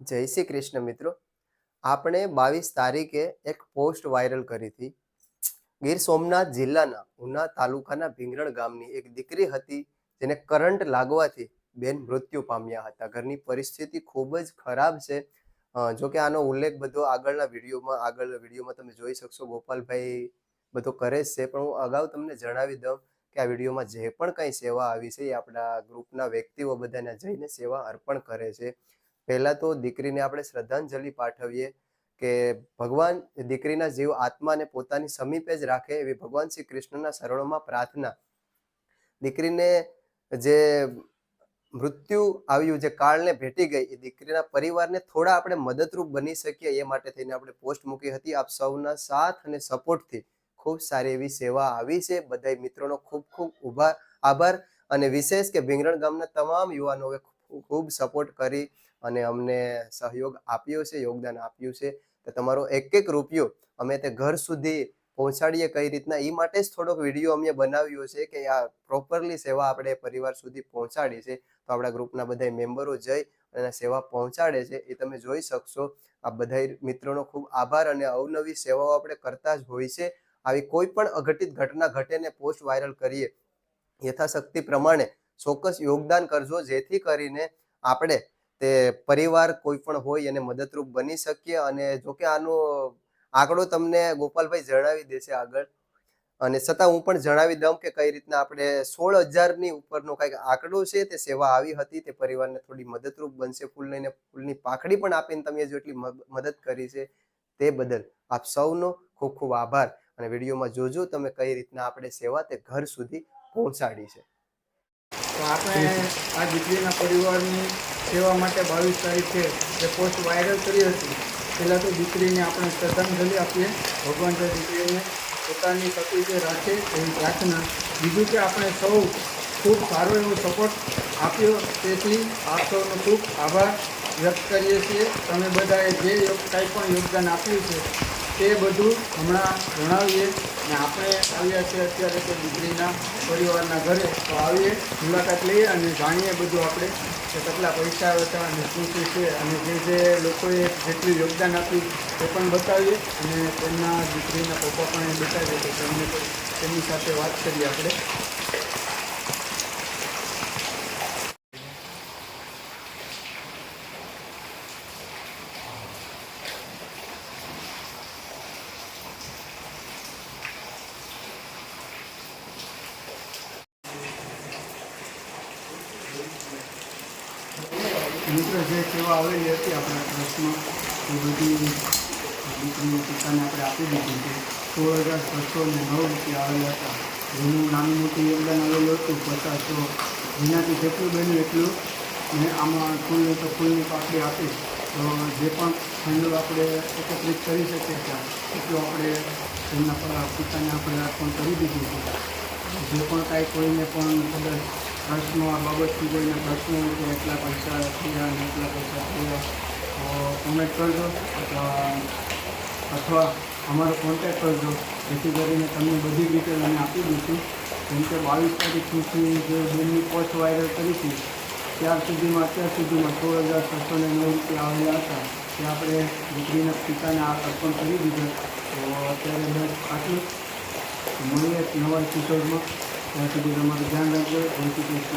જય શ્રી કૃષ્ણ મિત્રો. આપણે બાવીસ તારીખે એક પોસ્ટ વાયરલ કરી હતી. ગીર સોમનાથ જિલ્લાના ઉના તાલુકાના ભીંગરણ ગામની એક દીકરી હતી જેને કરંટ લાગવાથી બેન મૃત્યુ પામ્યા હતા. ઘરની પરિસ્થિતિ ખૂબ જ ખરાબ છે. જો કે આનો ઉલ્લેખ બધો આગળના વિડીયોમાં આગળ વિડીયોમાં તમે જોઈ શકશો. ગોપાલભાઈ બધો કરે છે. પણ હું અગાઉ તમને જણાવી દઉં કે આ વિડીયોમાં જે પણ કંઈ સેવા આવી છે એ આપણા ગ્રુપના વ્યક્તિઓ બધાને જઈને સેવા અર્પણ કરે છે. પહેલા તો દીકરીને આપણે શ્રદ્ધાંજલિ પાઠવીએ કે ભગવાન દીકરીના જીવ આત્માને પોતાની સમીપે જ રાખે એવી ભગવાન શ્રી કૃષ્ણના શરણોમાં પ્રાર્થના. દીકરીને જે મૃત્યુ આવ્યું, જે કાળને ભેટી ગઈ, એ દીકરીના પરિવારને થોડા આપણે મદદરૂપ બની શકીએ એ માટે થઈને આપણે પોસ્ટ મૂકી હતી. આપ સૌના સાથ અને સપોર્ટથી ખૂબ સારી એવી સેવા આવી છે. બધા મિત્રોનો ખૂબ ખૂબ ઊભા આભાર અને વિશેષ કે ભીંગરણ ગામના તમામ યુવાનોએ ખૂબ સપોર્ટ કરી અને અમને સહયોગ આપ્યો છે, યોગદાન આપ્યું છે. તો તમારો એક એક રૂપિયો અમે તે ઘર સુધી પહોંચાડીએ કઈ રીતના એ માટે જ થોડોક વીડિયો અમે બનાવ્યો છે કે આ પ્રોપરલી સેવા આપણે પરિવાર સુધી પહોંચાડી છે. તો આપણા ગ્રુપના બધા મેમ્બરો જઈ અને સેવા પહોંચાડે છે. એ તમે જોઈ શકશો. આ બધા મિત્રોનો ખૂબ આભાર અને અવનવી સેવાઓ આપણે કરતા જ હોય છે. આવી કોઈ પણ અઘટિત ઘટના ઘટે ને પોસ્ટ વાયરલ કરીએ, યથાશક્તિ પ્રમાણે ચોક્કસ યોગદાન કરજો, જેથી કરીને આપણે તે પરિવાર કોઈ પણ હોય એને મદદરૂપ બની શકીએ અને જો કે આનો આંકડો તમને ગોપાલભાઈ જણાવી દેશે આગળ. અને છતાં હું પણ જણાવી દઉં કે કઈ રીતના આપણે સોળ હજારની ઉપરનો કંઈક આંકડો છે, તે સેવા આવી હતી, તે પરિવારને થોડી મદદરૂપ બનશે, ફૂલ લઈને ફૂલની પાખડી પણ આપીને તમે જેટલી મ- મદદ કરી છે, તે બદલ આપ સૌનો ખૂબ ખૂબ આભાર. અને વિડીયોમાં જોજો તમે કઈ રીતના આપણે સેવા તે ઘર સુધી પહોંચાડી છે. તો આપણે આ દીકરીના પરિવારની સેવા માટે બાવીસ તારીખે જે પોસ્ટ વાયરલ કરી હતી, પહેલાં તો દીકરીને આપણે શ્રદ્ધાંજલિ આપીએ. ભગવાન જે દીકરીને પોતાની તકલીફે રાખે એવી પ્રાર્થના. બીજું કે આપણે સૌ ખૂબ સારો એવો સપોર્ટ આપ્યો તેથી આપ સૌનો ખૂબ આભાર વ્યક્ત કરીએ છીએ. તમે બધાએ જે કાંઈ પણ યોગદાન આપ્યું છે તે બધું હમણાં જણાવીએ ને આપણે આવ્યા છીએ અત્યારે તો દીકરીના પરિવારના ઘરે, તો આવીએ, મુલાકાત લઈએ અને જાણીએ બધું આપણે કે કેટલા પૈસા હતા અને શું શું છે અને જે જે લોકોએ જેટલું યોગદાન આપ્યું તે પણ બતાવીએ અને તેમના દીકરીના પપ્પા પણ એ બતાવીએ તો તેમને તેમની સાથે વાત કરીએ આપણે. મિત્રો જે સેવા આવેલી હતી આપણા ટ્રસ્ટમાં, એ બધી દીકરીના પિતાને આપણે આપી દીધી છે. સોળ હજાર છસો ને નવ રૂપિયા આવેલા હતા. જેનું નાનું મોટું યોગદાન આવેલું હતું, પચાસો જેનાથી જેટલું બન્યું એટલું ને આમાં ફૂલને તો ફૂલની પાકડી આપી. તો જે પણ ફંડો આપણે એકત્રિત કરી શકીએ ત્યાં એટલું આપણે એમના પર પિતાને આપણે અર્પણ કરી દીધું છે. જે પણ કાંઈ કોઈને પણ કદાચ પ્રશ્નો આ બાબતથી કોઈને હોય કે એટલા પૈસા થયા અને એટલા પૈસા થયા. કોમેન્ટ કરજો, અથવા અમારો કોન્ટેક્ટ કરજો. જેથી કરીને તમને બધી ડિટેલ અમે આપી દઈશું. જેમ કે બાવીસ તારીખ સુધી જે બિલની પોસ્ટ વાયરલ કરી હતી, ત્યાર સુધીમાં, અત્યાર સુધીમાં સોળ હજાર છસો ને નવ રૂપિયા આવેલા હતા. તે આપણે દીકરીના પિતાને આ અર્પણ કરી દીધું. તો અત્યારે બસ આટલું. મળીએ નવા એપિસોડમાં ત્યાં સુધી તમારું ધ્યાન રાખજો. જય શ્રી